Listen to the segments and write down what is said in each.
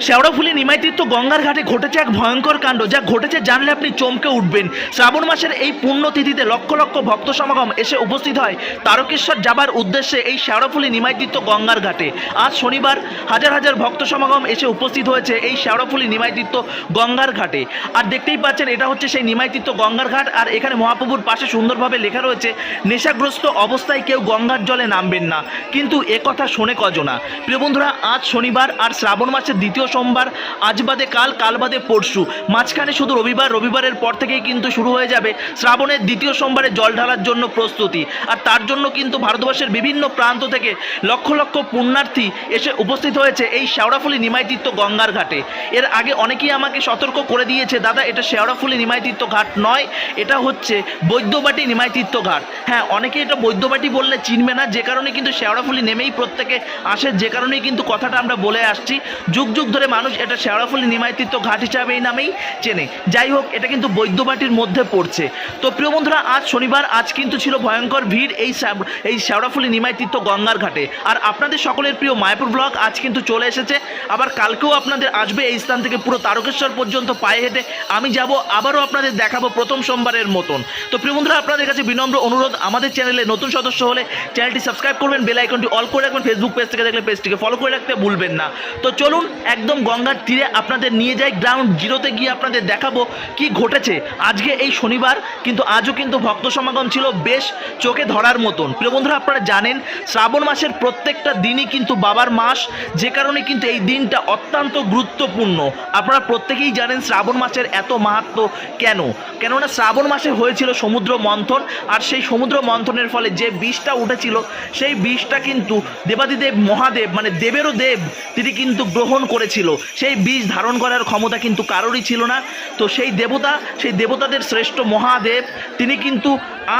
শেওড়াফুলি নিমাইতীর্থ গঙ্গার ঘাটে ঘটেছে এক ভয়ঙ্কর কাণ্ড, যা ঘটেছে জানলে আপনি চমকে উঠবেন। শ্রাবণ মাসের এই পুণ্যতিথিতে লক্ষ লক্ষ ভক্ত সমাগম এসে উপস্থিত হয়। তারকেশ্বর যাবার উদ্দেশ্যে এই শেওড়াফুলি নিমাইতীর্থ গঙ্গার ঘাটে। আজ শনিবার হাজার হাজার ভক্ত সমাগম এসে উপস্থিত হয়েছে এই শেওড়াফুলি নিমাইতীর্থ গঙ্গার ঘাটে। আর দেখতেই পাচ্ছেন, এটা হচ্ছে সেই নিমাইতীর্থ গঙ্গার ঘাট। আর এখানে মহাপ্রভুর পাশে সুন্দরভাবে লেখা রয়েছে, নেশাগ্রস্ত অবস্থায় কেউ গঙ্গার জলে নামবেন না। কিন্তু এ কথা শোনে কজনা প্রিয় বন্ধুরা, আজ শনিবার আর শ্রাবণ মাসের দ্বিতীয় সোমবার, আজ বাদে কাল কাল বাদে পরশু। মাঝখানে শুধু রবিবার, রবিবারের পর থেকেই কিন্তু শুরু হয়ে যাবে শ্রাবণের দ্বিতীয় সোমবারে জল ঢালার জন্য প্রস্তুতি। আর তার জন্য কিন্তু ভারতবর্ষের বিভিন্ন প্রান্ত থেকে লক্ষ লক্ষ পুণ্যার্থী এসে উপস্থিত হয়েছে এই শেওড়াফুলি নিমাইতীর্থ গঙ্গার ঘাটে। এর আগে অনেকেই আমাকে সতর্ক করে দিয়েছে, দাদা, এটা শেওড়াফুলি নিমাইতীর্থ ঘাট নয়, এটা হচ্ছে বৈদ্যবাটি নিমাইতীর্থ ঘাট। হ্যাঁ অনেকে এটা বৈদ্যবাটি বললে চিনবে না, যে কারণে কিন্তু শেওড়াফুলি নেমেই প্রত্যেকে আসে, যে কারণেই কিন্তু কথাটা আমরা বলে আসছি। যুগ যুগ ধরে মানুষ এটা শেওড়াফুলি নিমাইতীর্থ ঘাট হিসাবে এই নামেই চেনে। যাই হোক, এটা কিন্তু বৈদ্যবাটির মধ্যে পড়ছে। তো প্রিয় বন্ধুরা, আজ শনিবার, আজ কিন্তু ছিল ভয়ঙ্কর ভিড় এই এই শেওড়াফুলি নিমাইতীর্থ গঙ্গার ঘাটে। আর আপনাদের সকলের প্রিয় মায়াপুর ব্লগ আজ কিন্তু চলে এসেছে। আবার কালকেও আপনাদের আসবে এই স্থান থেকে পুরো তারকেশ্বর পর্যন্ত পায়ে হেঁটে। আমি যাব, আবারও আপনাদের দেখাবো প্রথম সোমবারের মতন। তো প্রিয় বন্ধুরা, আপনাদের কাছে বিনম্র অনুরোধ, আমাদের চ্যানেলে নতুন সদস্য হলে চ্যানেলটি সাবস্ক্রাইব করবেন, বেল আইকনটি অল করে রাখবেন ফেসবুক পেজ থেকে দেখলে পেজটিকে ফলো করে রাখতে ভুলবেন না। তো চলুন একদম গঙ্গার তীরে আপনাদের নিয়ে যাই গ্রাউন্ড জিরোতে গিয়ে আপনাদের দেখাবো কি ঘটেছে। আজকে এই শনিবার, কিন্তু আজও কিন্তু ভক্ত সমাগম ছিল বেশ চোখে ধরার মতন। প্রিয় বন্ধুরা, আপনারা জানেন, শ্রাবণ মাসের প্রত্যেকটা দিনই কিন্তু বাবার মাস, যে কারণে কিন্তু এই দিনটা অত্যন্ত গুরুত্বপূর্ণ। আপনারা প্রত্যেকেই জানেন শ্রাবণ মাসের এত মাহাত্ম কেন? কেননা শ্রাবণ মাসে হয়েছিল সমুদ্র মন্থন, আর সেই সমুদ্র মন্থনের ফলে যে বিষটা উঠেছিল, সেই বিষটা কিন্তু দেবাদিদেব মহাদেব মানে দেবেরও দেব, তিনি কিন্তু গ্রহণ করেছিল সেই বীজ ধারণ করার ক্ষমতা কিন্তু কারোরই ছিল না। তো সেই দেবতা, সেই দেবতাদের শ্রেষ্ঠ মহাদেব, তিনি কিন্তু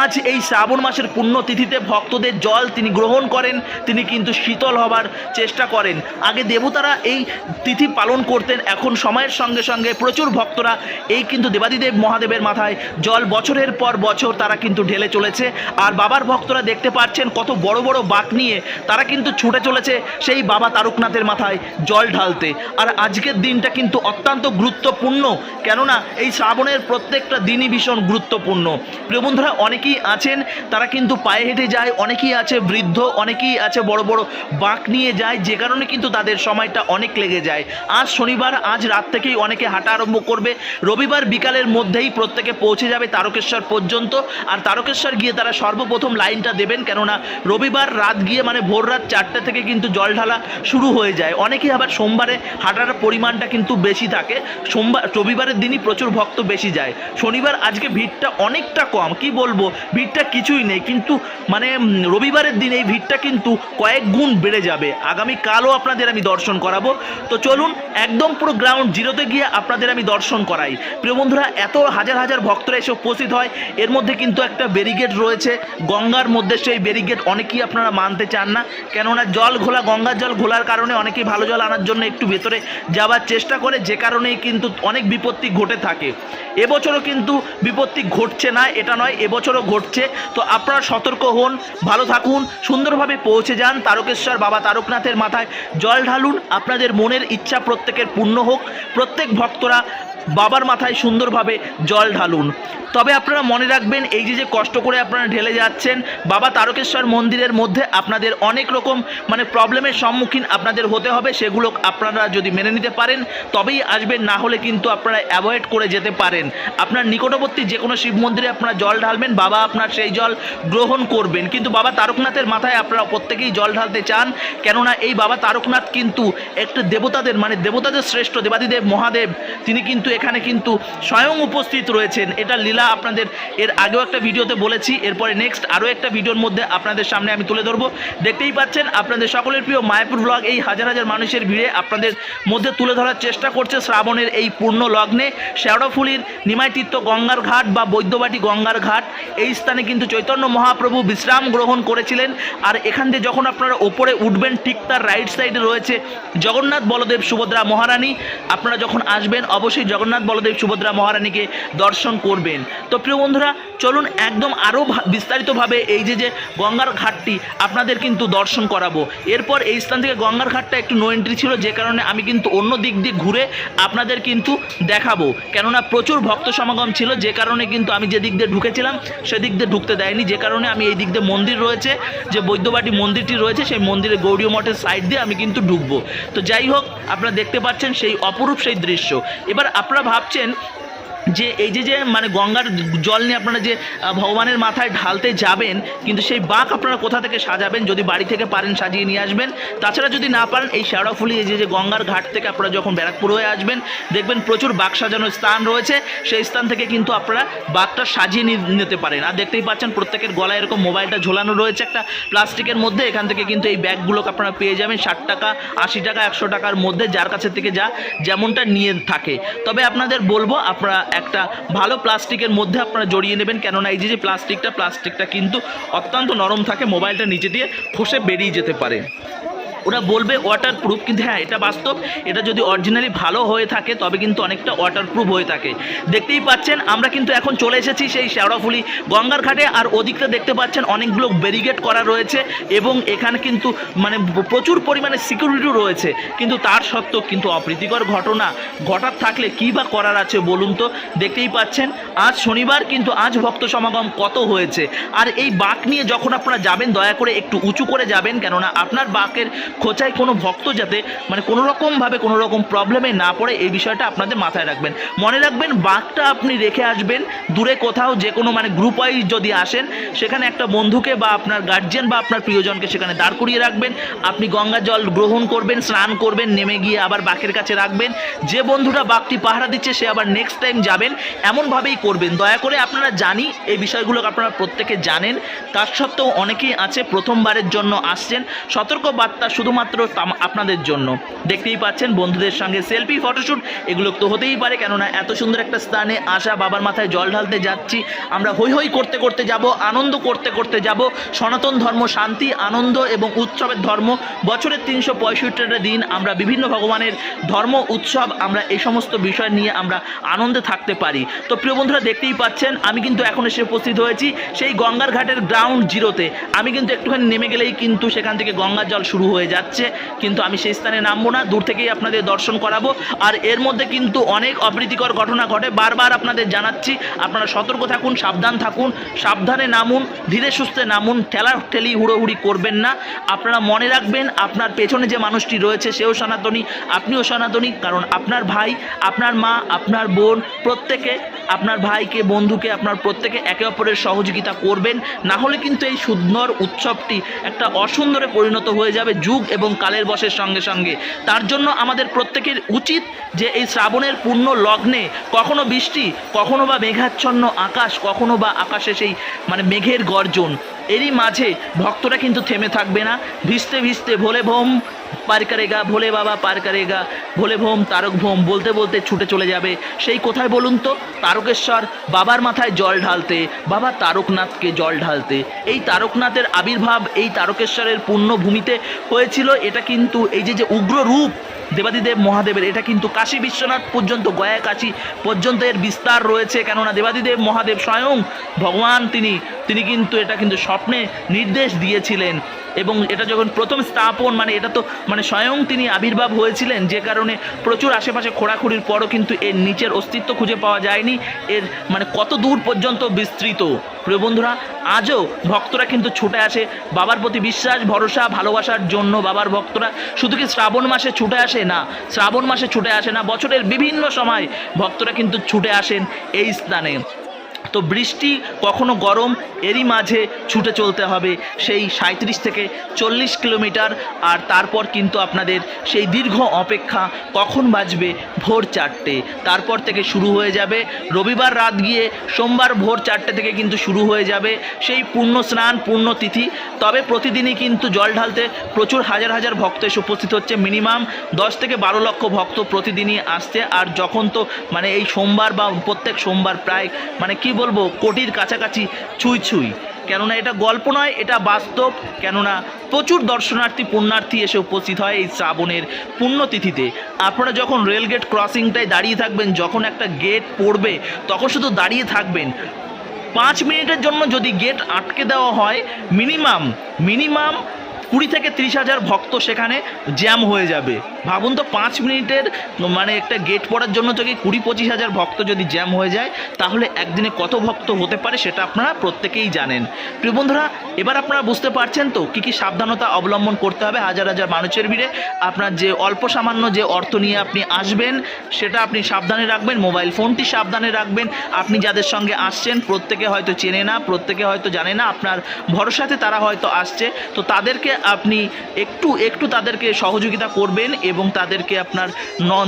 আজ এই শ্রাবণ মাসের পুণ্যতিথিতে ভক্তদের জল তিনি গ্রহণ করেন, তিনি কিন্তু শীতল হবার চেষ্টা করেন। আগে দেবতারা এই তিথি পালন করতেন, এখন সময়ের সঙ্গে সঙ্গে প্রচুর ভক্তরা এই কিন্তু দেবাদিদেব মহাদেবের মাথায় জল বছরের পর বছর তারা কিন্তু ঢেলে চলেছে। আর বাবার ভক্তরা দেখতে পাচ্ছেন কত বড় বড় বাঁক নিয়ে তারা কিন্তু ছুটে চলেছে সেই বাবা তারকনাথের মাথায় জল ঢালতে। আর আজকের দিনটা কিন্তু অত্যন্ত গুরুত্বপূর্ণ, কেননা এই শ্রাবণের প্রত্যেকটা দিনই ভীষণ গুরুত্বপূর্ণ। প্রিয় বন্ধুরা অনেকেই আছেন, তারা কিন্তু পায়ে হেঁটে যায়, অনেকেই আছে বৃদ্ধ, অনেকেই আছে বড় বড় বাঁক নিয়ে যায়, যে কারণে কিন্তু তাদের সময়টা অনেক লেগে যায়। আজ শনিবার, আজ রাত থেকেই অনেকে হাঁটা আরম্ভ করবে। রবিবার বিকালের মধ্যেই প্রত্যেকে পৌঁছে যাবে তারকেশ্বর পর্যন্ত, আর তারকেশ্বর গিয়ে তারা সর্বপ্রথম লাইনটা দেবেন, কেননা রবিবার রাত গিয়ে মানে ভোর রাত চারটে থেকে কিন্তু জল ঢালা শুরু হয়ে যায়। অনেকেই আবার সোমবারে হাঁটার পরিমাণটা কিন্তু বেশি থাকে, সোমবার, রবিবারের দিনই প্রচুর ভক্ত বেশি যায়। শনিবার আজকে ভিড়টা অনেকটা কম, কি বলব? ভিড়টা কিছুই নেই। কিন্তু মানে রবিবারের দিন এই ভিড়টা কিন্তু কয়েক গুণ বেড়ে যাবে। আগামী কালও আপনাদের আমি দর্শন করাবো। তো চলুন, একদম পুরো গ্রাউন্ড জিরোতে গিয়ে আপনাদের আমি দর্শন করাই। প্রিয় বন্ধুরা, এত হাজার হাজার ভক্তরা এসে উপস্থিত হয়। এর মধ্যে কিন্তু একটা ব্যারিগেড রয়েছে। গঙ্গার মধ্যে সেই ব্যারিগেড অনেকেই আপনারা মানতে চান না। কেননা জল ঘোলা, গঙ্গার জল ঘোলার কারণে অনেকেই ভালো জল আনার জন্য একটু ভেতরে যাওয়ার চেষ্টা করে। যে কারণেই কিন্তু অনেক বিপত্তি ঘটে থাকে। এবছরও কিন্তু বিপত্তি ঘটছে না, এটা নয়। এবছরও ঘটছে। তো আপনারা সতর্ক হন, ভালো থাকুন, সুন্দরভাবে পৌঁছে যান তারকেশ্বর বাবা তারকনাথের মাথায়। জল ঢালুন, আপনাদের মনের ইচ্ছা প্রত্যেকের পূর্ণ হোক। প্রত্যেক ভক্তরা বাবার মাথায় সুন্দরভাবে জল ঢালুন। তবে আপনারা মনে রাখবেন, এই যে যে কষ্ট করে আপনারা ঢেলে যাচ্ছেন, বাবা তারকেশ্বর মন্দিরের মধ্যে আপনাদের অনেক রকম মানে প্রবলেমের সম্মুখীন আপনাদের হতে হবে, সেগুলো আপনারা যদি মেনে নিতে পারেন, তবেই আসবেন, না হলে কিন্তু আপনারা অ্যাভয়েড করে যেতে পারেন। আপনার নিকটবর্তী যে কোনো শিব মন্দিরে আপনারা জল ঢালবেন, বাবা আপনার সেই জল গ্রহণ করবেন। কিন্তু বাবা তারকনাথের মাথায় আপনারা প্রত্যেকেই জল ঢালতে চান, কেননা এই বাবা তারকনাথ কিন্তু একটা দেবতাদের মানে দেবতাদের শ্রেষ্ঠ দেবাদিদেব মহাদেব, তিনি কিন্তু এখানে কিন্তু স্বয়ং উপস্থিত রয়েছেন। এটা লীলা আপনাদের এর আগেও একটা ভিডিওতে বলেছি। এরপরে নেক্সট আরও একটা ভিডিওর মধ্যে আপনাদের সামনে আমি তুলে ধরবো। দেখতেই পাচ্ছেন, আপনাদের সকলের প্রিয় মায়াপুর ব্লগ এই হাজার হাজার মানুষের ভিড়ে আপনাদের মধ্যে তুলে ধরার চেষ্টা করছে শ্রাবণের এই পূর্ণ লগ্নে। শেওড়াফুলির নিমাইতীর্থ গঙ্গার ঘাট বা বৈদ্যবাটি গঙ্গার ঘাট, এই স্থানে কিন্তু চৈতন্য মহাপ্রভু বিশ্রাম গ্রহণ করেছিলেন। আর এখান দিয়ে যখন আপনারা ওপরে উঠবেন, ঠিক তার রাইট সাইডে রয়েছে জগন্নাথ বলদেব সুভদ্রা মহারানী। আপনারা যখন আসবেন, অবশ্যই জগন্নাথ জগন্নাথ বলদেব সুভদ্রা মহারানীকে দর্শন করবেন। তো প্রিয় বন্ধুরা, চলুন একদম আরও বিস্তারিতভাবে এই যে যে গঙ্গার ঘাটটি আপনাদের কিন্তু দর্শন করাবো। এরপর এই স্থান থেকে গঙ্গার ঘাটটা একটু নো এন্ট্রি ছিল, যে কারণে আমি কিন্তু অন্য দিক দিয়ে ঘুরে আপনাদের কিন্তু দেখাবো। কেননা প্রচুর ভক্ত সমাগম ছিল, যে কারণে কিন্তু আমি যে দিক দিয়ে ঢুকেছিলাম সেদিক দিয়ে ঢুকতে দেয়নি। যে কারণে আমি এই দিক দিয়ে মন্দির রয়েছে, যে বৈদ্যবাটি মন্দিরটি রয়েছে, সেই মন্দিরে গৌরীয় মঠের সাইড দিয়ে আমি কিন্তু ঢুকবো। তো যাই হোক, আপনারা দেখতে পাচ্ছেন সেই অপরূপ সেই দৃশ্য। এবার আপনারা ভাবছেন যে এই যে যে মানে গঙ্গার জল নিয়ে আপনারা যে ভগবানের মাথায় ঢালতে যাবেন, কিন্তু সেই বাঁক আপনারা কোথা থেকে সাজাবেন? যদি বাড়ি থেকে পারেন সাজিয়ে নিয়ে আসবেন। তাছাড়া যদি না পারেন, এই শেওড়াফুলি এই যে যে গঙ্গার ঘাট থেকে আপনারা যখন ব্যারাকপুর হয়ে আসবেন, দেখবেন প্রচুর বাঁক সাজানোর স্থান রয়েছে। সেই স্থান থেকে কিন্তু আপনারা বাঁকটা সাজিয়ে নিতে পারেন। আর দেখতেই পাচ্ছেন, প্রত্যেকের গলায় এরকম মোবাইলটা ঝোলানো রয়েছে একটা প্লাস্টিকের মধ্যে। এখান থেকে কিন্তু এই ব্যাগগুলোকে আপনারা পেয়ে যাবেন ষাট টাকা, আশি টাকা, একশো টাকার মধ্যে, যার কাছে থেকে যা যেমনটা নিয়ে থাকে। তবে আপনাদের বলব, আপনারা একটা ভালো প্লাস্টিকের মধ্যে আপনারা জড়িয়ে নেবেন। কেননা এই যে প্লাস্টিকটা প্লাস্টিকটা কিন্তু অত্যন্ত নরম থাকে, মোবাইলটা নিচে দিয়ে খসে বেরিয়ে যেতে পারে। ওরা বলবে ওয়াটার প্রুফ কিন্তু হ্যাঁ এটা বাস্তব। এটা যদি অরিজিনালি ভালো হয়ে থাকে, তবে কিন্তু অনেকটা ওয়াটার প্রুফ হয়ে থাকে। দেখতেই পাচ্ছেন, আমরা কিন্তু এখন চলে এসেছি সেই শেওড়াফুলি গঙ্গার ঘাটে, আর ওদিকটা দেখতে পাচ্ছেন অনেকগুলো ব্যারিগেড করা রয়েছে, এবং এখানে কিন্তু মানে প্রচুর পরিমাণে সিকিউরিটিও রয়েছে। কিন্তু তার সত্ত্বেও কিন্তু অপ্রীতিকর ঘটনা। ঘটার থাকলে কী বা করার আছে বলুন তো? দেখতেই পাচ্ছেন, আজ শনিবার, কিন্তু আজ ভক্ত সমাগম কত হয়েছে? আর এই বাঁক নিয়ে যখন আপনারা যাবেন, দয়া করে একটু উঁচু করে যাবেন, কেননা আপনার বাঁকের খোঁচায় কোনো ভক্ত যাতে মানে কোনো রকমভাবে কোনো রকম প্রবলেমে না পড়ে, এই বিষয়টা আপনাদের মাথায় রাখবেন। মনে রাখবেন, বাঘটা আপনি রেখে আসবেন, দূরে কোথাও যে কোনো মানে গ্রুপ ওয়াইজ যদি আসেন, সেখানে একটা বন্ধুকে বা আপনার গার্জিয়ান বা আপনার প্রিয়জনকে সেখানে দাঁড় করিয়ে রাখবেন। আপনি গঙ্গা জল গ্রহণ করবেন, স্নান করবেন, নেমে গিয়ে আবার বাঘের কাছে রাখবেন। যে বন্ধুরা বাঘটি পাহারা দিচ্ছে, সে আবার নেক্সট টাইম যাবেন, এমনভাবেই করবেন। দয়া করে আপনারা জানি, এই বিষয়গুলো আপনারা প্রত্যেকে জানেন। তার সত্ত্বেও অনেকেই আছে, প্রথমবারের জন্য আসছেন। সতর্ক বার্তা শুধুমাত্র আপনাদের জন্য। দেখতেই পাচ্ছেন, বন্ধুদের সঙ্গে সেলফি ফটোশ্যুট এগুলো তো হতেই পারে। কেননা এত সুন্দর একটা স্থানে আসা, বাবার মাথায় জল ঢালতে যাচ্ছি। আমরা হই হই করতে করতে যাব, আনন্দ করতে করতে যাব। সনাতন ধর্ম, শান্তি, আনন্দ এবং উৎসবের ধর্ম। বছরের তিনশো পঁয়ষট্টিটা দিন আমরা বিভিন্ন ভগবানের ধর্ম, উৎসব, আমরা এই সমস্ত বিষয় নিয়ে আমরা আনন্দে থাকতে পারি। তো প্রিয় বন্ধুরা, দেখতেই পাচ্ছেন, আমি কিন্তু এখন এসে উপস্থিত হয়েছি সেই গঙ্গার ঘাটের গ্রাউন্ড জিরোতে আমি কিন্তু একটুখানি নেমে গেলেই কিন্তু সেখান থেকে গঙ্গার জল শুরু হয়ে যাচ্ছে, কিন্তু আমি সেই স্থানে নামবো না। দূর থেকেই আপনাদের দর্শন করাবো। আর এর মধ্যে কিন্তু অনেক অপ্রীতিকর ঘটনা ঘটে। বারবার আপনাদের জানাচ্ছি, আপনারা সতর্ক থাকুন, সাবধান থাকুন, সাবধানে নামুন, ধীরে সুস্থে নামুন ঠেলা ঠেলি হুড়োহুড়ি করবেন না। আপনারা মনে রাখবেন, আপনার পেছনে যে মানুষটি রয়েছে, সেও সনাতনী, আপনিও সনাতনী, কারণ আপনার ভাই, আপনার মা, আপনার বোন, প্রত্যেকে, আপনার ভাইকে, বন্ধুকে, আপনার প্রত্যেকে একে অপরের সহযোগিতা করবেন। না হলে কিন্তু এই সুন্দর উৎসবটি একটা অসুন্দরে পরিণত হয়ে যাবে। যুগ এবং কালের বসের সঙ্গে সঙ্গে। তার জন্য আমাদের প্রত্যেকের উচিত যে এই শ্রাবণের পূর্ণ লগ্নে কখনো বৃষ্টি, কখনো বা মেঘাচ্ছন্ন আকাশ, কখনো বা আকাশে সেই মানে মেঘের গর্জন এরই মাঝে ভক্তরা কিন্তু থেমে থাকবে না। ভিজতে ভিজতে ভোলে ভোম, পার করেগা ভোলে বাবা, পার করেগা ভোলে ভোম, তারক ভোম, বলতে বলতে ছুটে চলে যাবে। সেই কোথায় বলুন তো? তারকেশ্বর বাবার মাথায় জল ঢালতে, বাবা তারকনাথকে জল ঢালতে। এই তারকনাথের আবির্ভাব এই তারকেশ্বরের পুণ্যভূমিতে হয়েছিল, এটা কিন্তু এই যে যে উগ্র রূপ দেবাদিদেব মহাদেবের। এটা কিন্তু কাশী বিশ্বনাথ পর্যন্ত, গয়া কাশি পর্যন্ত এর বিস্তার রয়েছে। কেননা দেবাদিদেব মহাদেব স্বয়ং ভগবান তিনি। তিনি কিন্তু এটা কিন্তু স্বপ্নে নির্দেশ দিয়েছিলেন। এবং এটা যখন প্রথম স্থাপন মানে এটা তো মানে স্বয়ং তিনি আবির্ভাব হয়েছিলেন, যে কারণে প্রচুর আশেপাশে খোঁড়াখুড়ির পরও কিন্তু এর নিচের অস্তিত্ব খুঁজে পাওয়া যায়নি। এর মানে কত দূর পর্যন্ত বিস্তৃত। প্রিয় বন্ধুরা, আজও ভক্তরা কিন্তু ছুটে আসে। বাবার প্রতি বিশ্বাস, ভরসা, ভালোবাসার জন্য বাবার ভক্তরা শুধু কি শ্রাবণ মাসে ছুটে আসে? না, শ্রাবণ মাসে ছুটে আসে না, বছরের বিভিন্ন সময় ভক্তরা কিন্তু ছুটে আসেন এই স্থানে। তো বৃষ্টি, কখনো গরম, এরই মাঝে ছুটে চলতে হবে সেই সাঁত্রিশ থেকে চল্লিশ কিলোমিটার। আর তারপর কিন্তু আপনাদের সেই দীর্ঘ অপেক্ষা, কখন বাজবে ভোর চারটে। তারপর থেকে শুরু হয়ে যাবে রবিবার রাত গিয়ে সোমবার ভোর চারটে থেকে কিন্তু শুরু হয়ে যাবে সেই পূর্ণ স্নান, পূর্ণ তিথি। তবে প্রতিদিনই কিন্তু জল ঢালতে প্রচুর হাজার হাজার ভক্ত এসে উপস্থিত হচ্ছে মিনিমাম দশ থেকে বারো লক্ষ ভক্ত প্রতিদিনই আসছে। আর যখন তো মানে এই সোমবার বা প্রত্যেক সোমবার প্রায় মানে কি বলব, কোটির কাছাকাছি ছুঁই ছুঁই। কেননা এটা গল্প নয়, এটা বাস্তব। কেননা প্রচুর দর্শনার্থী, পুণ্যার্থী এসে উপস্থিত হয় এই শ্রাবণের পুণ্যতিথিতে। আপনারা যখন রেলগেট ক্রসিংটায় দাঁড়িয়ে থাকবেন, যখন একটা গেট পড়বে, তখন শুধু দাঁড়িয়ে থাকবেন। পাঁচ মিনিটের জন্য যদি গেট আটকে দেওয়া হয়, মিনিমাম মিনিমাম কুড়ি থেকে ত্রিশ হাজার ভক্ত সেখানে জ্যাম হয়ে যাবে। ভাবুন তো, পাঁচ মিনিটের মানে একটা গেট পড়ার জন্য যদি কুড়ি পঁচিশ হাজার ভক্ত যদি জ্যাম হয়ে যায়, তাহলে একদিনে কত ভক্ত হতে পারে সেটা আপনারা প্রত্যেকেই জানেন। প্রিয় বন্ধুরা, এবার আপনারা বুঝতে পারছেন তো কী কী সাবধানতা অবলম্বন করতে হবে হাজার হাজার মানুষের ভিড়ে। আপনার যে অল্প সামান্য যে অর্থ নিয়ে আপনি আসবেন, সেটা আপনি সাবধানে রাখবেন, মোবাইল ফোনটি সাবধানে রাখবেন। আপনি যাদের সঙ্গে আসছেন, প্রত্যেকে হয়তো চেনে না, প্রত্যেকে হয়তো জানে না, আপনার ভরসাতে তারা হয়তো আসছে। তো তাদেরকে আপনি একটু একটু তাদেরকে সহযোগিতা করবেন এবং তাদেরকে আপনার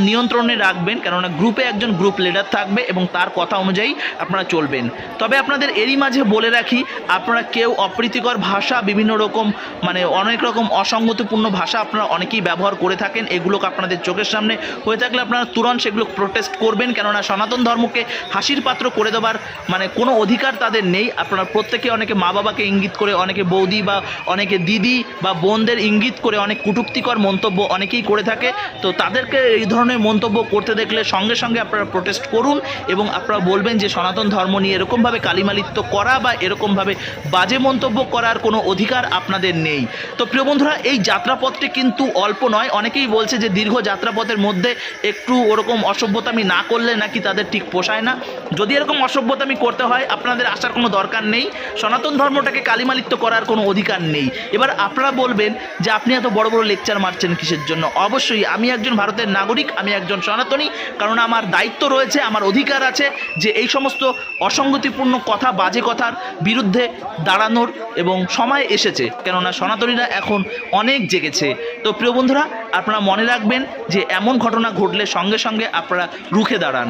নিয়ন্ত্রণে রাখবেন, কেননা গ্রুপে একজন গ্রুপ লিডার থাকবে এবং তার কথা অনুযায়ী আপনারা চলবেন। তবে আপনাদের এরই মাঝে বলে রাখি, আপনারা কেউ অপ্রীতিকর ভাষা, বিভিন্ন রকম মানে অনেক রকম অসঙ্গতিপূর্ণ ভাষা আপনারা অনেকেই ব্যবহার করে থাকেন এগুলোকে আপনাদের চোখের সামনে হয়ে থাকলে আপনারা তুরন্ত সেগুলো প্রোটেস্ট করবেন, কেননা সনাতন ধর্মকে হাসির পাত্র করে দেওয়ার মানে কোনো অধিকার তাদের নেই। আপনারা প্রত্যেকে অনেকে মা বাবাকে ইঙ্গিত করে, অনেকে বৌদি বা অনেকে দিদি বা বোনদের ইঙ্গিত করে অনেক কটূক্তিকর মন্তব্য অনেকেই করে থাকে। তো তাদেরকে এই ধরনের মন্তব্য করতে দেখলে সঙ্গে সঙ্গে আপনারা প্রোটেস্ট করুন এবং আপনারা বলবেন যে সনাতন ধর্ম নিয়ে এরকমভাবে কালিমালিত্য করা বা এরকমভাবে বাজে মন্তব্য করার কোনো অধিকার আপনাদের নেই। তো প্রিয় বন্ধুরা, এই যাত্রাপথটি কিন্তু অল্প নয়। অনেকেই বলছে যে দীর্ঘ যাত্রাপথের মধ্যে একটু ওরকম অসভ্যতামি না করলে নাকি তাদের ঠিক পোষায় না। যদি এরকম অসভ্যতামি করতে হয়, আপনাদের আসার কোনো দরকার নেই। সনাতন ধর্মটাকে কালিমালিত্য করার কোনো অধিকার নেই। এবার আপনারা বলবেন যে আপনি এত বড় বড় লেকচার মারছেন কিসের জন্য? অবশ্যই, আমি একজন ভারতের নাগরিক, আমি একজন সনাতনী, কারণ আমার দায়িত্ব রয়েছে, আমার অধিকার আছে যে এই সমস্ত অসঙ্গতিপূর্ণ কথা, বাজে কথার বিরুদ্ধে দাঁড়ানোর এবং সময় এসেছে। কেননা সনাতনীরা এখন অনেক জেগেছে। তো প্রিয় বন্ধুরা, আপনারা মনে রাখবেন যে এমন ঘটনা ঘটলে সঙ্গে সঙ্গে আপনারা রুখে দাঁড়ান।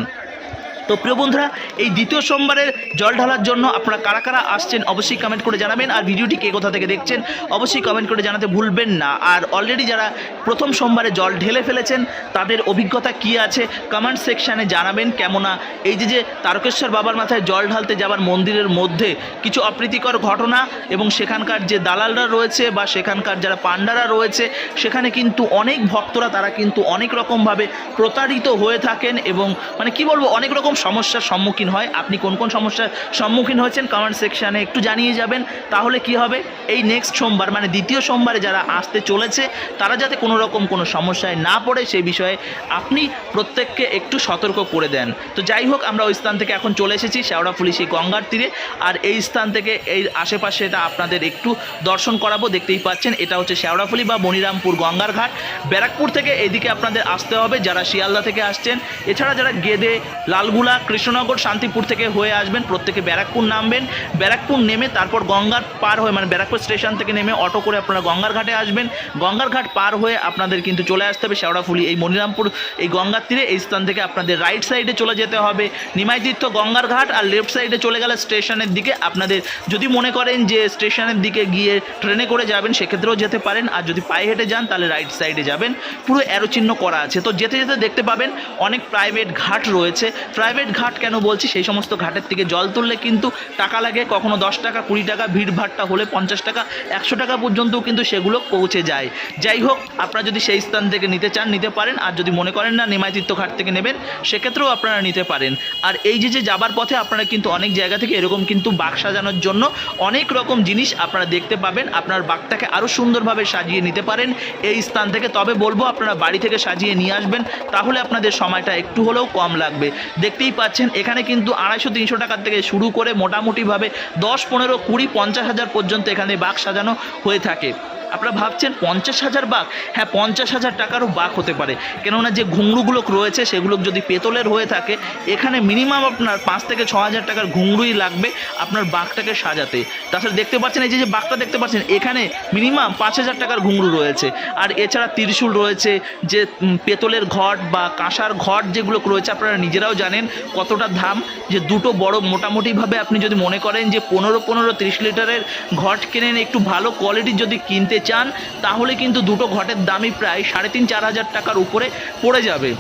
তো প্রিয় বন্ধুরা, এই দ্বিতীয় সোমবারের জল ঢালার জন্য আপনারা কারা কারা আসছেন অবশ্যই কমেন্ট করে জানাবেন। আর ভিডিওটি কে কোথা থেকে দেখছেন অবশ্যই কমেন্ট করে জানাতে ভুলবেন না। আর অলরেডি যারা প্রথম সোমবারে জল ঢেলে ফেলেছেন, তাদের অভিজ্ঞতা কী আছে কমেন্ট সেকশানে জানাবেন কেমনা এই যে যে তারকেশ্বর বাবার মাথায় জল ঢালতে যাবার মন্দিরের মধ্যে কিছু অপ্রীতিকর ঘটনা এবং সেখানকার যে দালালরা রয়েছে বা সেখানকার যারা পান্ডারা রয়েছে, সেখানে কিন্তু অনেক ভক্তরা তারা কিন্তু অনেক রকমভাবে প্রতারিত হয়ে থাকেন এবং মানে কি বলব, অনেক রকম সমস্যার সম্মুখীন হয়। আপনি কোন কোন সমস্যার সম্মুখীন হয়েছেন কমেন্ট সেকশানে একটু জানিয়ে যাবেন। তাহলে কি হবে? এই নেক্সট সোমবার মানে দ্বিতীয় সোমবারে যারা আসতে চলেছে, তারা যাতে কোনো রকম কোনো সমস্যায় না পড়ে, সেই বিষয়ে আপনি প্রত্যেককে একটু সতর্ক করে দেন। তো যাই হোক, আমরা ওই স্থান থেকে এখন চলে এসেছি শেওড়াফুলি সেই গঙ্গার তীরে। আর এই স্থান থেকে এই আশেপাশে এটা আপনাদের একটু দর্শন করাবো, দেখতেই পাচ্ছেন, এটা হচ্ছে শেওড়াফুলি বা মনিরামপুর গঙ্গার ঘাট। ব্যারাকপুর থেকে এদিকে আপনাদের আসতে হবে, যারা শিয়ালদা থেকে আসছেন। এছাড়া যারা গেদে, লালগুলা কৃষ্ণনগর, শান্তিপুর থেকে হয়ে আসবেন, প্রত্যেকে ব্যারাকপুর নামবেন। ব্যারাকপুর নেমে তারপর গঙ্গার পার হয়ে মানে ব্যারাকপুর স্টেশন থেকে নেমে অটো করে আপনারা গঙ্গার ঘাটে আসবেন। গঙ্গার ঘাট পার হয়ে আপনাদের কিন্তু চলে আসতে হবে শেওড়াফুলি, এই মনিরামপুর, এই গঙ্গার তীরে। এই স্থান থেকে আপনাদের রাইট সাইডে চলে যেতে হবে। নিমাইতীর্থ গঙ্গার ঘাট আর লেফট সাইডে চলে গেলে স্টেশনের দিকে আপনাদের, যদি মনে করেন যে স্টেশনের দিকে গিয়ে ট্রেনে করে যাবেন, সেক্ষেত্রেও যেতে পারেন। আর যদি পায়ে হেঁটে যান, তাহলে রাইট সাইডে যাবেন। পুরো অ্যারো চিহ্ন করা আছে। তো যেতে যেতে দেখতে পাবেন, অনেক প্রাইভেট ঘাট রয়েছে। প্রাইভেট ঘাট কেন বলছি? সেই সমস্ত ঘাটের থেকে জল তুললে কিন্তু টাকা লাগে। কখনো দশ টাকা, কুড়ি টাকা, ভিড় ভাড়টা হলে পঞ্চাশ টাকা, একশো টাকা পর্যন্তও কিন্তু সেগুলো পৌঁছে যায়। যাই হোক, আপনারা যদি সেই স্থান থেকে নিতে চান, নিতে পারেন। আর যদি মনে করেন না, নিমাইতীর্থ ঘাট থেকে নেবেন, সেক্ষেত্রেও আপনারা নিতে পারেন। আর এই যে যে যাবার পথে আপনারা কিন্তু অনেক জায়গা থেকে এরকম কিন্তু বাঘ সাজানোর জন্য অনেক রকম জিনিস আপনারা দেখতে পাবেন। আপনার বাঘটাকে আরও সুন্দরভাবে সাজিয়ে নিতে পারেন এই স্থান থেকে। তবে বলব, আপনারা বাড়ি থেকে সাজিয়ে নিয়ে আসবেন। তাহলে আপনাদের সময়টা একটু হলেও কম লাগবে। দেখতেই পাচ্ছেন, এখানে কিন্তু আড়াইশো, তিনশো টাকার থেকে শুরু করে মোটামুটিভাবে দশ, পনেরো, কুড়ি, পঞ্চাশ হাজার পর্যন্ত এখানে বাঘ সাজানো হয়ে থাকে। আপনারা ভাবছেন পঞ্চাশ হাজার বাঘ? হ্যাঁ পঞ্চাশ হাজার টাকারও বাঘ হতে পারে। কেননা যে ঘুংরুগুলো রয়েছে, সেগুলো যদি পেতলের হয়ে থাকে, এখানে মিনিমাম আপনার পাঁচ থেকে ছ হাজার টাকার ঘুংরুই লাগবে আপনার বাঘটাকে সাজাতে। তাছাড়া দেখতে পাচ্ছেন, এই যে বাঘটা দেখতে পাচ্ছেন, এখানে মিনিমাম পাঁচ হাজার টাকার ঘুংরু রয়েছে। আর এছাড়া ত্রিশূল রয়েছে, যে পেতলের ঘট বা কাঁসার ঘট যেগুলো রয়েছে, আপনারা নিজেরাও জানেন কতটা দাম। যে, দুটো বড় মোটামুটিভাবে আপনি যদি মনে করেন যে, পনেরো পনেরো তিরিশ লিটারের ঘট কেনেন, একটু ভালো কোয়ালিটির যদি কিনতে চান, তাহলে কিন্তু দুটো ঘটের দামই প্রায় সাড়ে তিন, চার হাজার টাকার উপরে পড়ে যাবে।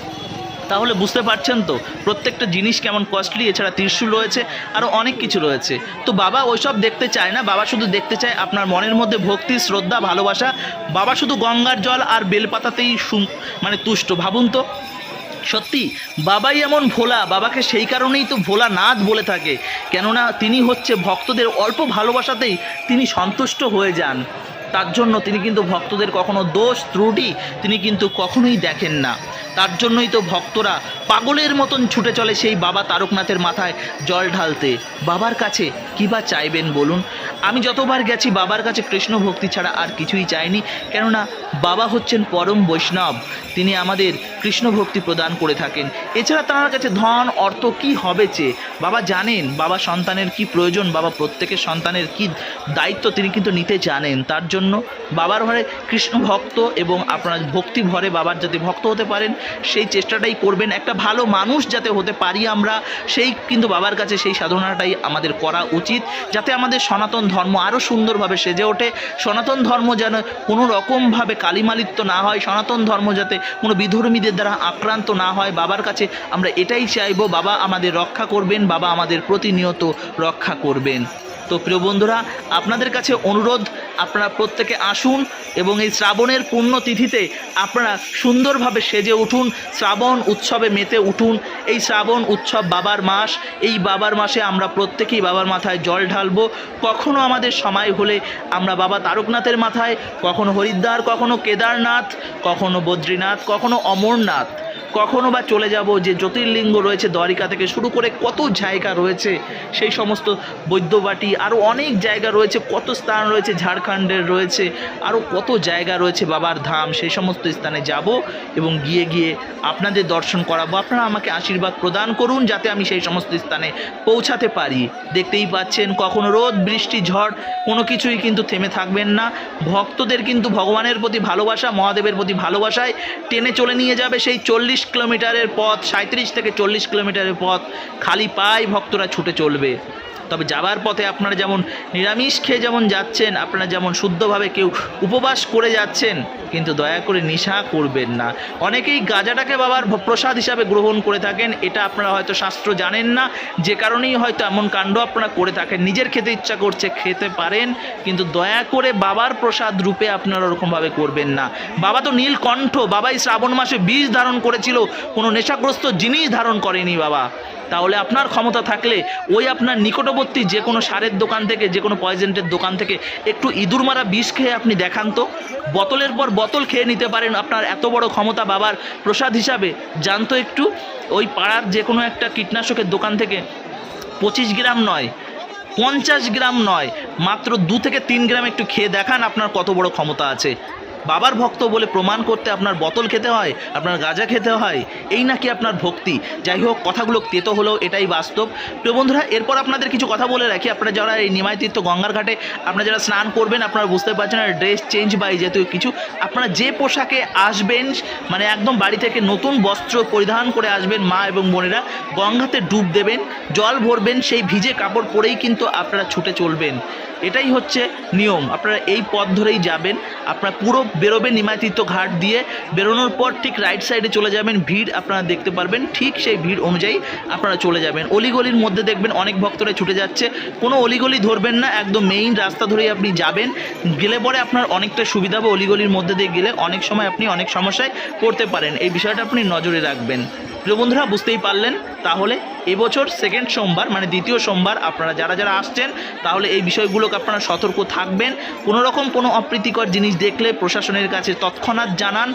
তাহলে বুঝতে পারছেন তো, প্রত্যেকটা জিনিস কেমন কস্টলি এছাড়া ত্রিশূল রয়েছে আরও অনেক কিছু রয়েছে। তো বাবা ওইসব দেখতে চায় না, বাবা শুধু দেখতে চায় আপনার মনের মধ্যে ভক্তি, শ্রদ্ধা, ভালোবাসা। বাবা শুধু গঙ্গার জল আর বেলপাতাতেই মানে তুষ্ট, ভাবুন তো। সত্যি, বাবাই এমন ভোলা, বাবাকে সেই কারণেই তো ভোলা নাথ বলে থাকে। কেননা তিনি হচ্ছে ভক্তদের অল্প ভালোবাসাতেই তিনি সন্তুষ্ট হয়ে যান। তার জন্য তিনি কিন্তু ভক্তদের কখনো দোষ, ত্রুটি তিনি কিন্তু কখনোই দেখেন না। তার জন্যই তো ভক্তরা পাগলের মতন ছুটে চলে সেই বাবা তারকনাথের মাথায় জল ঢালতে। বাবার কাছে কী বা চাইবেন বলুন? আমি যতবার গেছি বাবার কাছে কৃষ্ণ ভক্তি ছাড়া আর কিছুই চাইনি, কেননা বাবা হচ্ছেন পরম বৈষ্ণব। তিনি আমাদের কৃষ্ণ ভক্তি প্রদান করে থাকেন। এছাড়া তার কাছে ধন, অর্থ কি হবে চেয়ে বাবা জানেন বাবা সন্তানের কি প্রয়োজন, বাবা প্রত্যেকের সন্তানের কি দায়িত্ব তিনি কিন্তু নিতে জানেন। তার জন্য বাবার ঘরে কৃষ্ণ ভক্ত এবং আপনার ভক্তি ভরে বাবার যাতে ভক্ত হতে পারেন, সেই চেষ্টাটাই করবেন। একটা ভালো মানুষ যাতে হতে পারি আমরা, সেই কিন্তু বাবার কাছে সেই সাধনাটাই আমাদের করা উচিত, যাতে আমাদের সনাতন ধর্ম আরও সুন্দরভাবে সেজে ওঠে। সনাতন ধর্ম যেন কোনো রকমভাবে কালিমালিত্য না হয়, সনাতন ধর্ম যাতে কোনো বিধর্মীদের দ্বারা আক্রান্ত না হয়। বাবার কাছে আমরা এটাই চাইব, বাবা আমাদের রক্ষা করবেন, বাবা আমাদের প্রতিনিয়ত রক্ষা করবেন। তো প্রিয় বন্ধুরা, আপনাদের কাছে অনুরোধ, আপনারা প্রত্যেকে আসুন এবং এই শ্রাবণের পূর্ণ তিথিতে আপনারা সুন্দরভাবে সেজে উঠুন, শ্রাবণ উৎসবে মেতে উঠুন। এই শ্রাবণ উৎসব বাবার মাস, এই বাবার মাসে আমরা প্রত্যেকেই বাবার মাথায় জল ঢালবো। কখনো আমাদের সময় হলে আমরা বাবা তারকনাথের মাথায়, কখনো হরিদ্বার, কখনো কেদারনাথ, কখনো বদ্রীনাথ, কখনো অমরনাথ। কখনো বা চলে যাব, যে জ্যোতির্লিঙ্গ রয়েছে দ্বারিকা থেকে শুরু করে কত জায়গা রয়েছে, সেই সমস্ত বৈদ্যবাটি আরও অনেক জায়গা রয়েছে, কত স্থান রয়েছে, ঝাড়খণ্ডের রয়েছে আরও কত জায়গা রয়েছে বাবার ধাম, সেই সমস্ত স্থানে যাব এবং গিয়ে গিয়ে আপনাদের দর্শন করাবো। আপনারা আমাকে আশীর্বাদ প্রদান করুন যাতে আমি সেই সমস্ত স্থানে পৌঁছাতে পারি। দেখতেই পাচ্ছেন, কখনো রোদ, বৃষ্টি, ঝড়, কোনো কিছুই কিন্তু থেমে থাকবেন না। ভক্তদের কিন্তু ভগবানের প্রতি ভালোবাসা, মহাদেবের প্রতি ভালোবাসায় টেনে চলে নিয়ে যাবে সেই চল্লিশ কিলোমিটারের পথ সাঁত্রিশ থেকে চল্লিশ কিলোমিটারের পথ খালি পায়ে ভক্তরা ছুটে চলবে। তবে যাবার পথে আপনারা যেমন নিরামিষ খেয়ে যেমন যাচ্ছেন, আপনারা যেমন শুদ্ধভাবে কেউ উপবাস করে যাচ্ছেন, কিন্তু দয়া করে নিশা করবেন না। অনেকেই গাঁজাটাকে বাবার প্রসাদ হিসাবে গ্রহণ করে থাকেন, এটা আপনারা হয়তো শাস্ত্র জানেন না, যে কারণেই হয়তো এমন কাণ্ড আপনারা করে থাকেন। নিজের খেতে ইচ্ছা করছে, খেতে পারেন, কিন্তু দয়া করে বাবার প্রসাদ রূপে আপনারা ওরকমভাবে করবেন না। বাবা তো নীলকণ্ঠ বাবাই শ্রাবণ মাসে বীজ ধারণ করেছিল, কোনো নেশাগ্রস্ত জিনিস ধারণ করেনি বাবা। তাহলে আপনার ক্ষমতা থাকলে ওই আপনার নিকটবর্তী যে কোনো সারের দোকান থেকে, যে কোনো পয়জেন্টের দোকান থেকে একটু ইঁদুর মারা বিষ খেয়ে আপনি দেখান তো। বোতলের পর বোতল খেয়ে নিতে পারেন আপনার এত বড় ক্ষমতা বাবার প্রসাদ হিসাবে। জানতো একটু, ওই পাড়ার যে কোনো একটা কীটনাশকের দোকান থেকে। পঁচিশ গ্রাম নয়, পঞ্চাশ গ্রাম নয়, মাত্র দু থেকে তিন গ্রাম একটু খেয়ে দেখান আপনার কত বড় ক্ষমতা আছে। বাবার ভক্ত বলে প্রমাণ করতে আপনার বোতল খেতে হয়, আপনার গাঁজা খেতে হয়, এই নাকি আপনার ভক্তি। যাই হোক, কথাগুলো তেতো হলেও এটাই বাস্তব। প্রিয় বন্ধুরা, এরপর আপনাদের কিছু কথা বলে রাখি। আপনারা যারা এই নিমাই তীর্থ গঙ্গার ঘাটে, আপনারা যারা স্নান করবেন, আপনারা বুঝতে পারছেন না ড্রেস চেঞ্জ বা এই জাতীয় কিছু, আপনারা যে পোশাকে আসবেন মানে একদম বাড়ি থেকে নতুন বস্ত্র পরিধান করে আসবেন মা এবং বোনেরা, গঙ্গাতে ডুব দেবেন, জল ভরবেন, সেই ভিজে কাপড় পরেই কিন্তু আপনারা ছুটে চলবেন। এটাই হচ্ছে নিয়ম। আপনারা এই পথ ধরেই যাবেন। আপনারা পুরো বেরোবেন নিমাতীর্থ ঘাট দিয়ে। বেরোনোর পর ঠিক রাইট সাইডে চলে যাবেন। ভিড় আপনারা দেখতে পারবেন। ঠিক সেই ভিড় অনুযায়ী আপনারা চলে যাবেন। অলিগলির মধ্যে দেখবেন অনেক ভক্তরা ছুটে যাচ্ছে। কোনো অলিগলি ধরবেন না। একদম মেইন রাস্তা ধরেই আপনি যাবেন। গেলে পরে আপনার অনেকটা সুবিধা হবে অলিগলির মধ্যে দিয়ে গেলে। অনেক সময় আপনি অনেক সমস্যায় পড়তে পারেন। এই বিষয়টা আপনি নজরে রাখবেন। প্রিয় বন্ধুরা, বুঝতেই পারলেন? তাহলে এবছর সেকেন্ড সোমবার মানে দ্বিতীয় সোমবার আপনারা যারা যারা আসছেন, তাহলে এই বিষয়গুলোকে আপনারা সতর্ক থাকবেন। কোনো রকম কোনো অপ্রীতিকর জিনিস দেখলে প্রশাসনের কাছে তৎক্ষণাৎ জানান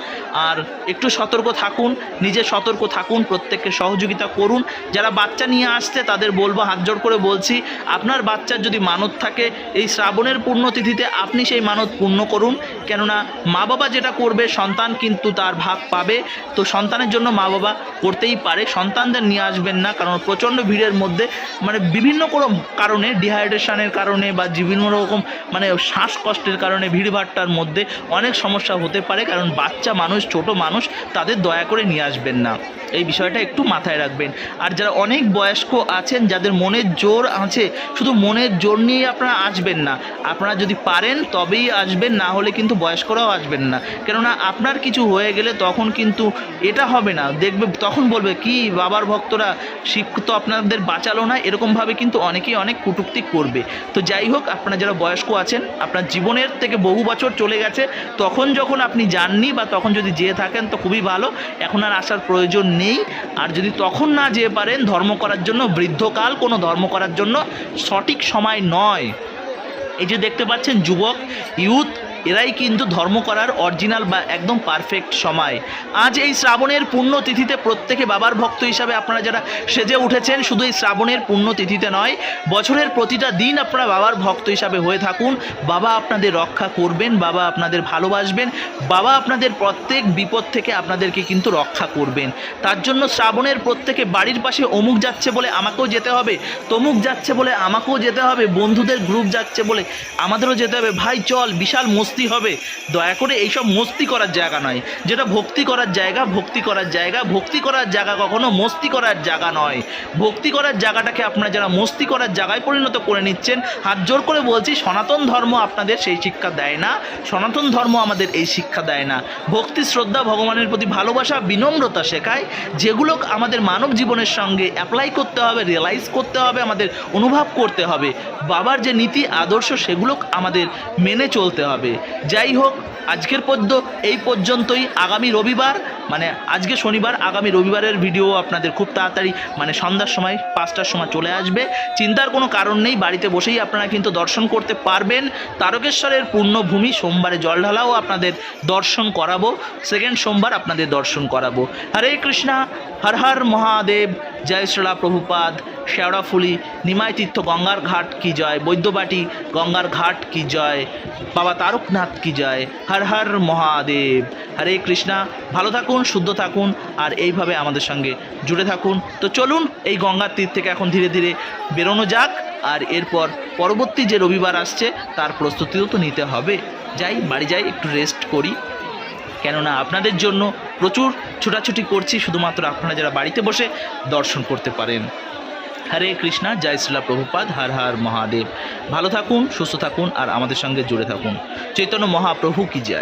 আর একটু সতর্ক থাকুন, নিজে সতর্ক থাকুন, প্রত্যেককে সহযোগিতা করুন। যারা বাচ্চা নিয়ে আসছে, তাদের বলব, হাত জোড় করে বলছি, আপনার বাচ্চার যদি মানত থাকে, এই শ্রাবণের পুণ্যতিথিতে আপনি সেই মানত পূর্ণ করুন। কেননা মা বাবা যেটা করবে, সন্তান কিন্তু তার ভাগ পাবে। তো সন্তানের জন্য মা বাবা করতেই পারে, সন্তানদের নিয়ে আসবেন না, কারণ প্রচণ্ড ভিড়ের মধ্যে মানে বিভিন্ন কোনো কারণে ডিহাইড্রেশনের কারণে বা বিভিন্ন রকম মানে শ্বাসকষ্টের কারণে, ভিড়ভাট্টার মধ্যে অনেক সমস্যা হতে পারে, কারণ বাচ্চা মানুষ, ছোট মানুষ তাদের দয়া করে নিয়ে আসবেন না। এই বিষয়টা একটু মাথায় রাখবেন। আর যারা অনেক বয়স্ক আছেন, যাদের মনের জোর আছে, শুধু মনের জোর নিয়ে আপনারা আসবেন না। আপনারা যদি পারেন, তবেই আসবেন, না হলে কিন্তু বয়স্করাও আসবেন না। কেননা আপনার কিছু হয়ে গেলে তখন কিন্তু এটা হবে না। দেখবে, তখন বলবে, কি বাবার ভক্তরা শিখ তো আপনাদের বাঁচালো না, এরকমভাবে কিন্তু অনেকেই অনেক কটূক্তি করবে। তো যাই হোক, আপনারা যারা বয়স্ক আছেন, আপনার জীবনের থেকে বহু বছর চলে গেছে, তখন যখন আপনি যাননি বা তখন যদি যেয়ে থাকেন তো খুবই ভালো। এখন আর আসার প্রয়োজন নেই। আর যদি তখন না যেয়ে পারেন, ধর্ম করার জন্য, বৃদ্ধকাল কোনো ধর্ম করার জন্য সঠিক সময় নয়। এই যে দেখতে পাচ্ছেন যুবক, ইউথ এরাই কিন্তু ধর্ম করার অরিজিনাল বা একদম পারফেক্ট সময়। আজ এই শ্রাবণের পুণ্য তিথিতে প্রত্যেকে বাবার ভক্ত হিসাবে আপনারা যারা সেজে উঠেছেন, শুধু এই শ্রাবণের পুণ্য তিথিতে নয়, বছরের প্রতিটা দিন আপনারা বাবার ভক্ত হিসাবে হয়ে থাকুন। বাবা আপনাদের রক্ষা করবেন, বাবা আপনাদের ভালোবাসবেন, বাবা আপনাদের প্রত্যেক বিপদ থেকে আপনাদেরকে কিন্তু রক্ষা করবেন। তার জন্য শ্রাবণের প্রত্যেকে বাড়ির পাশে অমুক যাচ্ছে বলে আমাকেও যেতে হবে, তমুক যাচ্ছে বলে আমাকেও যেতে হবে, বন্ধুদের গ্রুপ যাচ্ছে বলে আমাদেরও যেতে হবে। ভাই, চল, বিশাল মস্তি হবে। দয়া করে এইসব মস্তি করার জায়গা নয়। যেটা ভক্তি করার জায়গা, ভক্তি করার জায়গা, ভক্তি করার জায়গা কখনো মস্তি করার জায়গা নয়। ভক্তি করার জায়গাটাকে আপনারা যারা মস্তি করার জায়গায় পরিণত করে নিচ্ছেন, হাত জোর করে বলছি, সনাতন ধর্ম আপনাদের সেই শিক্ষা দেয় না। সনাতন ধর্ম আমাদের এই শিক্ষা দেয় না। ভক্তি, শ্রদ্ধা, ভগবানের প্রতি ভালোবাসা, বিনম্রতা শেখায়। যেগুলো আমাদের মানব জীবনের সঙ্গে অ্যাপ্লাই করতে হবে রিয়েলাইজ করতে হবে, আমাদের অনুভব করতে হবে। বাবার যে নীতি, আদর্শ, সেগুলো আমাদের মেনে চলতে হবে। যাই হোক, আজকের পদ্য এই পর্যন্তই। আগামী রবিবার মানে আজকে শনিবার, আগামী রবিবারের ভিডিও আপনাদের খুব তাড়াতাড়ি মানে সন্ধ্যার সময়, পাঁচটার সময় চলে আসবে। চিন্তার কোনো কারণ নেই, বাড়িতে বসেই আপনারা কিন্তু দর্শন করতে পারবেন। তারকেশ্বরের পূর্ণভূমি, সোমবারে জল ঢালাও আপনাদের দর্শন করাবো। সেকেন্ড সোমবার আপনাদের দর্শন করাবো। হরে কৃষ্ণা, হর হর মহাদেব। জয় শ্রীলা প্রভুপাদ শেওড়াফুলি নিমাই তীর্থ গঙ্গার ঘাট কি জয়, বৈদ্যবাটি, গঙ্গার ঘাট কি জয়, বাবা তারকনাথ কি জয়, হর হর মহাদেব। হরে কৃষ্ণা, ভালো থাকুন, শুদ্ধ থাকুন, আর এইভাবে আমাদের সঙ্গে জুড়ে থাকুন। তো চলুন এই গঙ্গার তীর থেকে এখন ধীরে ধীরে বেরোনো যাক, আর এরপর পরবর্তী যে রবিবার আসছে, তার প্রস্তুতিও তো নিতে হবে। যাই, বাড়ি যাই, একটু রেস্ট করি। কেননা আপনাদের জন্য প্রচুর ছোটাছুটি করছি, শুধুমাত্র আপনারা যারা বাড়িতে বসে দর্শন করতে পারেন। হরে কৃষ্ণা, জয় শ্রীলা প্রভুপাদ, হর হর মহাদেব। ভালো থাকুন, সুস্থ থাকুন, আর আমাদের সঙ্গে জুড়ে থাকুন। চৈতন্য মহাপ্রভু কি জয়।